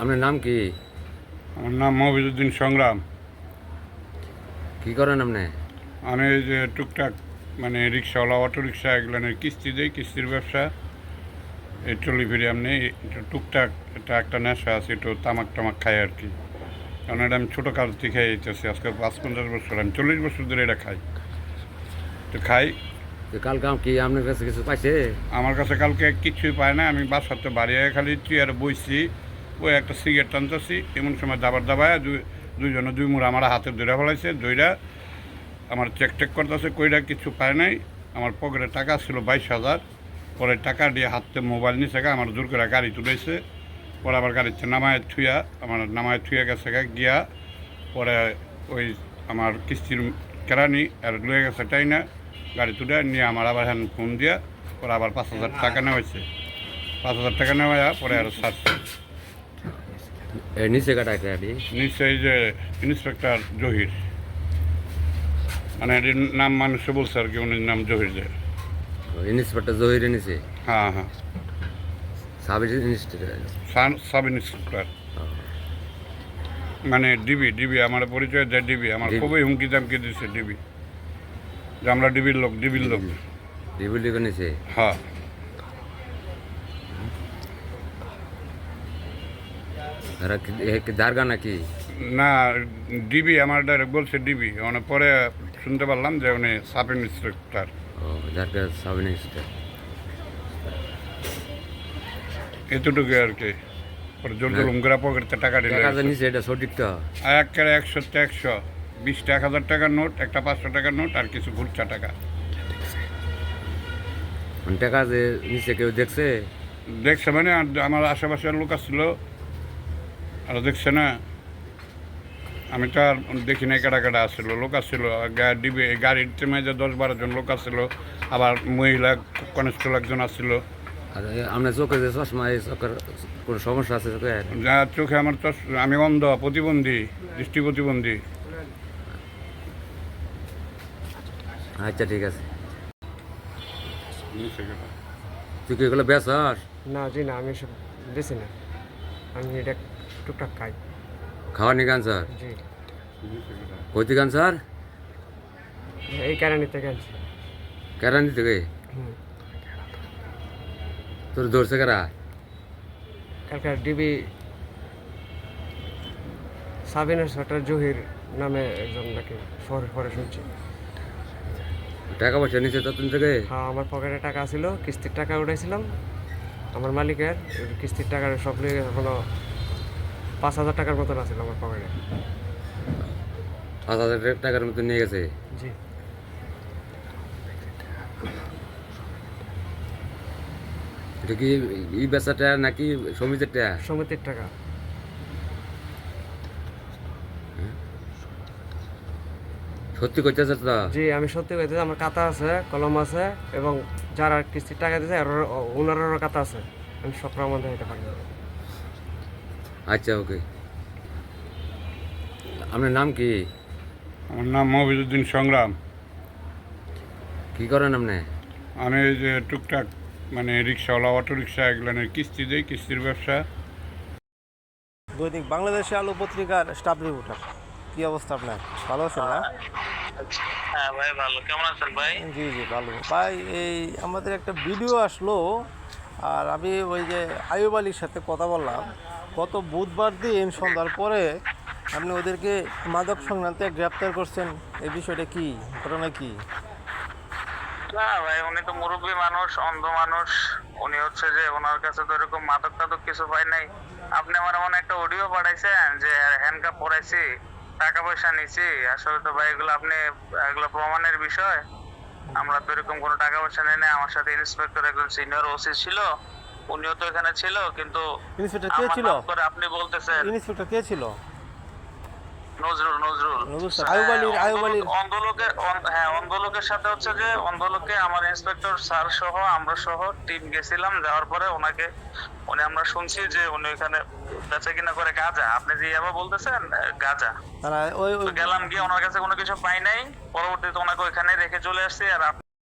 আপনার নাম কি? আমার নাম মহিজুদ্দিন সংগ্রাম। কি করেন আপনি? আমি এই যে টুকটাক মানে রিক্সাওয়ালা অটো রিক্সা এগুলোনের কিস্তি দিই কিস্তির ব্যবসা। এই চলি ফিরি আপনি টুকটাক এটা একটা নেশা আছে একটু তামাক টামাক খাই আর কি। কারণ এটা আমি ছোটো কাল থেকে খাই যেতেছি আজকে পাঁচ পঞ্চাশ বছর আমি চল্লিশ বছর ধরে এটা খাই। তো খাই। কালকে কি আপনার কাছে কিছু পাইছে? আমার কাছে কালকে কিছুই পায় না আমি বাসাতে বাড়ি খালি চেয়ারে বইছি। ওই একটা সিগারেট টানতেছি, এমন সময় দাবার দাবায় দুই, দুইজনে দুই মুড় আমার হাতে ধরে ফেলাইছে দইরা আমার চেক টেক করতেছে, কইরা কিছু পায় নাই। আমার পকেটে টাকা ছিল বাইশ হাজার, পরে টাকা দিয়ে হাতে মোবাইল নিছে আমার জোর করে গাড়ি তুলেছে। পরে আবার গাড়িতে নামায় থুয়া আমার নামায় থুয়া গেছে গিয়া পরে ওই আমার কিস্তির কেরানি আর লয়ে গেছে তাই না গাড়ি তুলে নিয়ে আমার আবার হ্যান্ড ফোন দিয়া, পরে আবার পাঁচ হাজার টাকা নেওয়া হয়েছে পাঁচ হাজার টাকা নেওয়া পরে আর ছাড়ছে এ নিচে কাটা গাড়ি। নিশ্চয়ই যে ইন্সপেক্টর জহির। মানে এটির নাম মানুষে বলছে আর কি উনির নাম জহির যে। ইন্সপেক্টর জহিরে নিচে? হ্যাঁ হ্যাঁ। Sub inspector. Sub inspector. মানে ডিবি ডিবি আমার পরিচয় দেয় ডিবি। আমার খুবই হুমকি দামকি দিচ্ছে ডিবি। আমরা ডিবির লোক ডিবির লোক। রিভুলিকে নিচে? হ্যাঁ। দারগা নাকি? না ডিবি আমার ডাইরেক্ট বলছে ডিবি মানে পরে শুনতে পারলাম যে উনি সাব ইন্সপেক্টর। ও দারগা সাব ইন্সপেক্টর। এতটুকু আর কি। পরে জোর জোর টাকা দিলে। নিচে এটা সঠিক তো। আর একেবারে একশো। এক হাজার টাকার নোট একটা পাঁচশো টাকার নোট আর কিছু ঘুরছা টাকা। মানে টাকা যে নিচে কেউ দেখছে? দেখছে মানে আমার আশেপাশের লোক আসছিল আর দেখছে না? আমি তো আর দেখি নাই কেটা কেটা আসছিল লোক আসছিল গা- ডিবে গাড়িতে মেজে দশ বারো জন লোক আসছিল আবার মহিলা কনস্টেবল একজন আসছিল আর আপনার চোখে যে চশমা এই চোখের কোনো সমস্যা আছে চোখে? যা চোখে আমার তো আমি অন্ধ প্রতিবন্ধী দৃষ্টি প্রতিবন্ধী। আচ্ছা ঠিক আছে। তুই কি এগুলো বেসাস না জি না আমি সব বেশি না। আমি এটা টুকটাক খাই। খাওয়া নি গান স্যার? জি। কইতে গান স্যার? এই থেকে আনছি। কেরানি থেকে? তোর ধরছে কারা? কালকে ডিবি সাব ইন্সপেক্টর জহির নামে একজন নাকি শহরে পরে শুনছি। টাকা পয়সা নিচে ততদিন থেকে? হ্যাঁ আমার পকেটে টাকা ছিল কিস্তির টাকা উঠাইছিলাম। আমার মালিকের কিস্তির টাকা সব লিয়ে এখনও পাঁচ হাজার টাকার মতন আছিল আমার পকেটে পাঁচ হাজার টাকার মতো নিয়ে গেছে? জি। এটা কি ই বেচাটা নাকি সমিতিরটা সমিতির টাকা। সত্যি করতেছে তো? জি আমি সত্যি কইতে আমার কাতা আছে কলম আছে এবং যারা কিস্তির টাকা দিয়েছে ওনারও কাতা আছে। আমি সব প্রমাণ দিতে পারি আচ্ছা ওকে আপনার নাম কি? আমার নাম মহিজুদ্দিন সংগ্রাম। কি করেন আপনি? আমি এই যে টুকটাক মানে রিক্সাওয়ালা অটো রিক্সা এগুলোনের কিস্তি দিই কিস্তির ব্যবসা। দৈনিক বাংলাদেশে আলো পত্রিকার স্টাফ রিপোর্টার। কি অবস্থা আপনার? ভালো আছেন না? হ্যাঁ ভাই ভালো। কেমন আছেন ভাই? জি জি ভালো। ভাই এই আমাদের একটা ভিডিও আসলো আর আমি ওই যে আয়ুব আলীর সাথে কথা বললাম, গত বুধবার দিন সন্ধ্যার পরে আপনি ওদেরকে মাদক সংক্রান্তে গ্রেপ্তার করছেন, এই বিষয়টা কি? ঘটনা কি? না ভাই, উনি তো মুরব্বী মানুষ, অন্ধ মানুষ। উনি হচ্ছে যে ওনার কাছে তো এরকম মাদক টাদক কিছু পাই নাই। আপনি আমার এমন একটা অডিও পাঠাইছেন যে হ্যান্ডকাপ পরাইছি, টাকা পয়সা নিছি। আসলে তো ভাই এগুলো আপনি, এগুলো প্রমাণের বিষয়। আমরা তো এরকম কোনো টাকা পয়সা নেই না আমার সাথে ইন্সপেক্টর একজন সিনিয়র ওসি ছিল। উনিও তো এখানে ছিল কিন্তু ইন্সপেক্টর কে ছিল? আপনি বলতেছেন। ইন্সপেক্টর কে ছিল? নজরুল নজরুল আয়ুবালির আয়ুবালির অন্ধলোকে হ্যাঁ, অন্ধলোকের অন- হ্যাঁ সাথে হচ্ছে যে অন্ধলোকে আমার ইন্সপেক্টর স্যার সহ আমরা সহ টিম গেছিলাম যাওয়ার পরে ওনাকে উনি আমরা শুনছি যে উনি ওখানে বেচা কিনা করে গাঁজা। আপনি যে ইয়াবা বলতেছেন গাজা। গেলাম গিয়ে ওনার কাছে কোনো কিছু পাই নাই পরবর্তীতে ওনাকে ওইখানে রেখে চলে আসছি আর